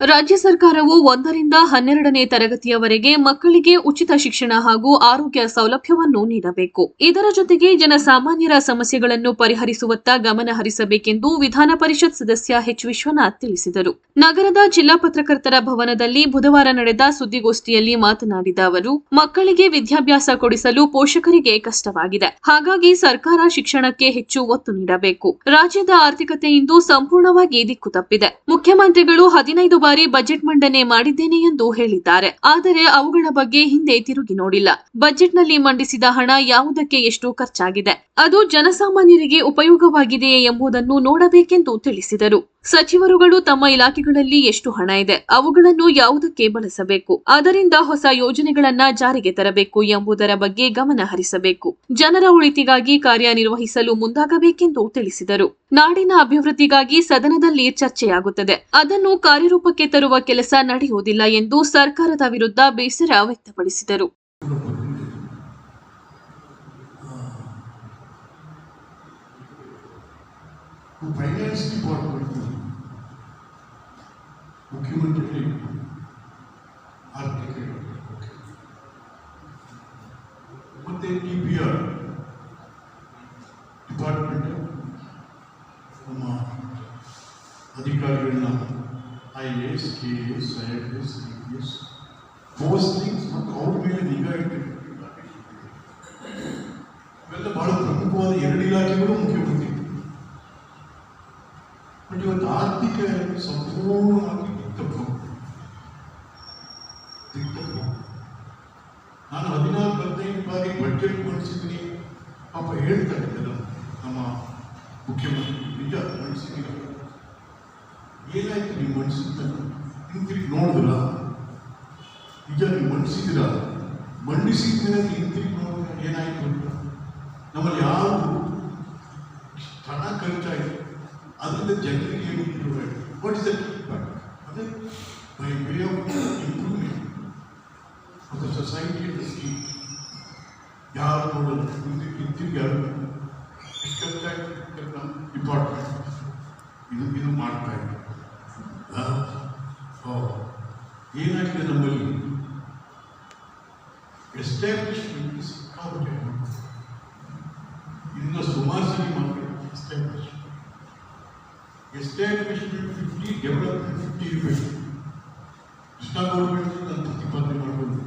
ರಾಜ್ಯ ಸರ್ಕಾರವು ಒಂದರಿಂದ ಹನ್ನೆರಡನೇ ತರಗತಿಯವರೆಗೆ ಮಕ್ಕಳಿಗೆ ಉಚಿತ ಶಿಕ್ಷಣ ಹಾಗೂ ಆರೋಗ್ಯ ಸೌಲಭ್ಯವನ್ನು ನೀಡಬೇಕು. ಇದರ ಜೊತೆಗೆ ಜನಸಾಮಾನ್ಯರ ಸಮಸ್ಯೆಗಳನ್ನು ಪರಿಹರಿಸುವತ್ತ ಗಮನ ಹರಿಸಬೇಕೆಂದು ವಿಧಾನ ಪರಿಷತ್ ಸದಸ್ಯ ಎಚ್ ವಿಶ್ವನಾಥ್ ತಿಳಿಸಿದರು. ನಗರದ ಜಿಲ್ಲಾ ಪತ್ರಕರ್ತರ ಭವನದಲ್ಲಿ ಬುಧವಾರ ನಡೆದ ಸುದ್ದಿಗೋಷ್ಠಿಯಲ್ಲಿ ಮಾತನಾಡಿದ ಅವರು, ಮಕ್ಕಳಿಗೆ ವಿದ್ಯಾಭ್ಯಾಸ ಕೊಡಿಸಲು ಪೋಷಕರಿಗೆ ಕಷ್ಟವಾಗಿದೆ. ಹಾಗಾಗಿ ಸರ್ಕಾರ ಶಿಕ್ಷಣಕ್ಕೆ ಹೆಚ್ಚು ಒತ್ತು ನೀಡಬೇಕು. ರಾಜ್ಯದ ಆರ್ಥಿಕತೆ ಇಂದು ಸಂಪೂರ್ಣವಾಗಿ ದಿಕ್ಕು ತಪ್ಪಿದೆ. ಮುಖ್ಯಮಂತ್ರಿಗಳು ಹದಿನೈದು ಬಾರಿ ಬಜೆಟ್ ಮಂಡನೆ ಮಾಡಿದ್ದೇನೆ ಎಂದು ಹೇಳಿದ್ದಾರೆ. ಆದರೆ ಅವುಗಳ ಬಗ್ಗೆ ಹಿಂದೆ ತಿರುಗಿ ನೋಡಿಲ್ಲ. ಬಜೆಟ್ನಲ್ಲಿ ಮಂಡಿಸಿದ ಹಣ ಯಾವುದಕ್ಕೆ ಎಷ್ಟು ಖರ್ಚಾಗಿದೆ. ಅದು ಜನಸಾಮಾನ್ಯರಿಗೆ ಉಪಯೋಗವಾಗಿದೆಯೇ ಎಂಬುದನ್ನು ನೋಡಬೇಕೆಂದು ತಿಳಿಸಿದರು. ಸಚಿವರುಗಳು ತಮ್ಮ ಇಲಾಖೆಗಳಲ್ಲಿ ಎಷ್ಟು ಹಣ ಇದೆ, ಅವುಗಳನ್ನು ಯಾವುದಕ್ಕೆ ಬಳಸಬೇಕು, ಅದರಿಂದ ಹೊಸ ಯೋಜನೆಗಳನ್ನ ಜಾರಿಗೆ ತರಬೇಕು ಎಂಬುದರ ಬಗ್ಗೆ ಗಮನ ಹರಿಸಬೇಕು. ಜನರ ಉಳಿತಿಗಾಗಿ ಕಾರ್ಯನಿರ್ವಹಿಸಲು ಮುಂದಾಗಬೇಕೆಂದು ತಿಳಿಸಿದರು. ನಾಡಿನ ಅಭಿವೃದ್ಧಿಗಾಗಿ ಸದನದಲ್ಲಿ ಚರ್ಚೆಯಾಗುತ್ತದೆ. ಅದನ್ನು ಕಾರ್ಯರೂಪಕ್ಕೆ ತರುವ ಕೆಲಸ ನಡೆಯುವುದಿಲ್ಲ ಎಂದು ಸರ್ಕಾರದ ವಿರುದ್ಧ ಬೇಸರ ವ್ಯಕ್ತಪಡಿಸಿದರು. ಫೈನಾನ್ಸ್ ಡಿಪಾರ್ಟ್ಮೆಂಟ್ ಮುಖ್ಯಮಂತ್ರಿ ಆರ್ಥಿಕ ಇಲಾಖೆ. ಮತ್ತೆ ಟಿ ಪಿ ಆರ್ ಡಿಪಾರ್ಟ್ಮೆಂಟ್ ನಮ್ಮ ಅಧಿಕಾರಿಗಳನ್ನ I A S K A S I F S C P S postings ಮತ್ತು ಅವ್ರ ಮೇಲೆ ನಿಗಾ ಇಟ್ಟಿರ್ತಾರೆ ಇವೆಲ್ಲ ಬಹಳ ಪ್ರಮುಖವಾದ ಎರಡು ಇಲಾಖೆಗಳು ಮುಖ್ಯಮಂತ್ರಿ ಬಟ್ ಇವತ್ತು ಆರ್ಥಿಕ ಸಂಪೂರ್ಣವಾಗಿ ದಿಕ್ತಪ್ಪು ದಿಕ್ತಪ್ಪು ನಾನು ಹದಿನಾಲ್ಕು ಹದಿನೈದು ಬಾರಿ ಬಜೆಟ್ ಮಂಡಿಸಿದ್ದೀನಿ ಪಾಪ ಹೇಳ್ತಾ ಇದ್ದಲ್ಲ ನಮ್ಮ ಮುಖ್ಯಮಂತ್ರಿ. ನಿಜ ಮಂಡಿಸಿದ್ದೀರ ಏನಾಯ್ತು ನೀವು ಮಂಡಿಸಿದ್ದ ಹಿಂತಿರುಗಿ ನೋಡಿದ್ರ? ನಿಜ, ನೀವು ಮಂಡಿಸಿದ್ದೀರ ಮಂಡಿಸಿದ ಮೇಲೆ ಹಿಂತಿರುಗಿ ನೋಡಿದ್ರೆ ಏನಾಯ್ತು ಅಂತ? ನಮ್ಮಲ್ಲಿ ಯಾವುದು ಹಣ ಖರ್ಚಾಯಿತು ಅದರಿಂದ ಜನರಿಗೆ ಏನು ವಾಟ್ ಅದೇ by way improvement society society and state ಯಾರು ನೋಡಲ್ಲ ಹಿಂತಿರುಗಿ ಯಾರು ಡಿಪಾರ್ಟ್ಮೆಂಟ್ ಇದು ಇದು ಮಾಡ್ತಾ ಇದ್ದಾರೆ ಏನಾಗಿದೆ ನಮ್ಮಲ್ಲಿ? ಎಸ್ಟಾಬ್ಲಿಷ್ಮೆಂಟ್ ಸಿಕ್ಕಾಪಟ್ಟೆ ಇನ್ನು ಸುಮಾರು ಸರಿ ಮಾಡಬೇಕು establishment establishment fifty development fifty ಇರಬೇಕು. ಕೃಷ್ಣ ಗೌರ್ಮೆಂಟ್ ನಾನು ಪ್ರತಿಪಾದನೆ ಮಾಡ್ಬೋದು.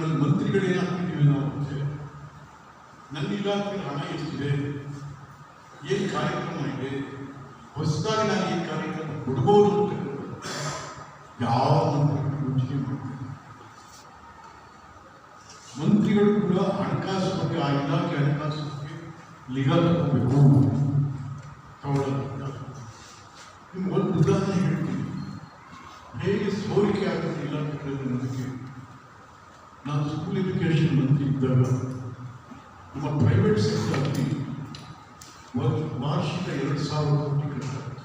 ನಮ್ಮಲ್ಲಿ ಮಂತ್ರಿಗಳೇನಾಗ್ತಿದ್ದೀವಿ ನಾವು ಅಂದ್ರೆ, ನನ್ನ ಇಲಾಖೆಯಲ್ಲಿ ಹಣ ಎಷ್ಟಿದೆ? ಏನು ಕಾರ್ಯಕ್ರಮ ಇದೆ? ಹೊಸದಾಗಿ ನಾನು ಈ ಕಾರ್ಯಕ್ರಮ ಕೊಡ್ಬೋದು ಅಂತ ಯಾವ ಮಂತ್ರಿಗಳು ಯೋಚನೆ ಮಂತ್ರಿಗಳು ಕೂಡ ಹಣಕಾಸು ಬಗ್ಗೆ ಆ ಇಲಾಖೆ ಹಣಕಾಸು ಬಗ್ಗೆ ನಿಗಾ ತಗೋಬೇಕು. ನಿಮ್ಗೆ ಒಂದು ಉದಾಹರಣೆ ಹೇಳ್ತೀನಿ. ಹೇಗೆ ಸೋರಿಕೆ ಆಗುತ್ತೆ ಇಲಾಖೆಗಳಲ್ಲಿ ನನಗೆ ನಾನು ಸ್ಕೂಲ್ ಎಜುಕೇಷನ್ ಮಂತ್ರಿ ಇದ್ದಾಗ ನಮ್ಮ ಪ್ರೈವೇಟ್ ಸೆಕ್ಟರ್ನಲ್ಲಿ ಒಂದು ವಾರ್ಷಿಕ ಎರಡು ಸಾವಿರ ಕೋಟಿ ಖರ್ಚಾಗುತ್ತೆ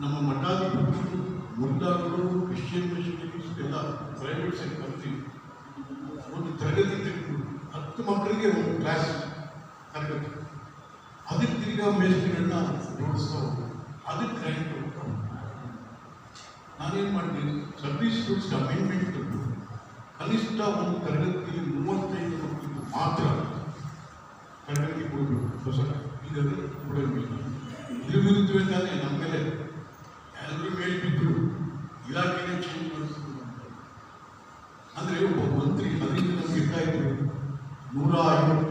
ನಮ್ಮ ಮಠಾಧಿಪತಿಗಳು ಮುಲ್ಲಾಗಳು ಕ್ರಿಶ್ಚಿಯನ್ ಮಿಷನರೀಸ್ ಎಲ್ಲ ಪ್ರೈವೇಟ್ ಸೆಕ್ಟರ್ನಲ್ಲಿ ಒಂದು ತರಗತಿ ತೆಗೆದು ಹತ್ತು ಮಕ್ಕಳಿಗೆ ಒಂದು ಕ್ಲಾಸ್ ತರಗತಿ ಅದಕ್ಕೆ ತಿರ್ಗಾ ಮೇಸ್ತ್ರಿಗಳನ್ನ ಜೋಡಿಸ್ತಾ ಹೋಗ್ತಾರೆ ಅದಕ್ಕೆ ಗ್ರ್ಯಾಂಟ್ ಹೋಗ್ತಾ ನಾನೇನು ಮಾಡಿದ್ದೀನಿ ಸರ್ವಿಸ್ ರೂಲ್ಸ್ ಅಮೆಂಡ್ಮೆಂಟ್ ಕನಿಷ್ಠ ಒಂದು ತರಗತಿಯಲ್ಲಿ ಮೂವತ್ತೈದು ಮಕ್ಕಳಿಗೆ ಮಾತ್ರ ತರಗತಿ ಕೊಡಬೇಕು. ಹೊಸ ಇಲ್ಲದೆ ಕೊಡೋದಿಲ್ಲ ಇದು ವಿರುದ್ಧವೇ ನಮ್ಮ ಮೇಲೆ ಎಲ್ಲರೂ ಮೇಲೆ ಬಿದ್ದರು ಇಲಾಖೆನೇ ಚೇಂಜ್ ಮಾಡಿಸ್ತು ಅಂದರೆ ಒಬ್ಬ ಮಂತ್ರಿ ಅದರಿಂದ ನಮ್ಗೆ ಇರ್ತಾ ನೂರ ಐವತ್ತು